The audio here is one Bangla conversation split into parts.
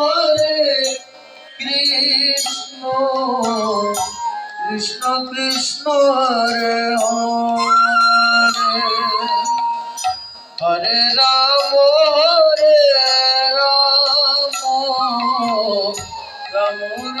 হরে কৃষ্ণ কৃষ্ণ কৃষ্ণ হরে হরে। হরে রাম হরে রাম রাম রাম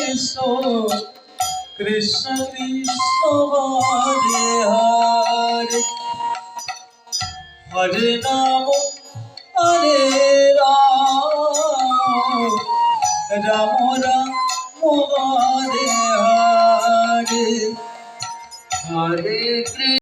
কৃষ্ণ কৃষ্ণ কৃষ্ণ। হরে হরে। হরে নাম হরে রাম রাম রাম হরে। হরে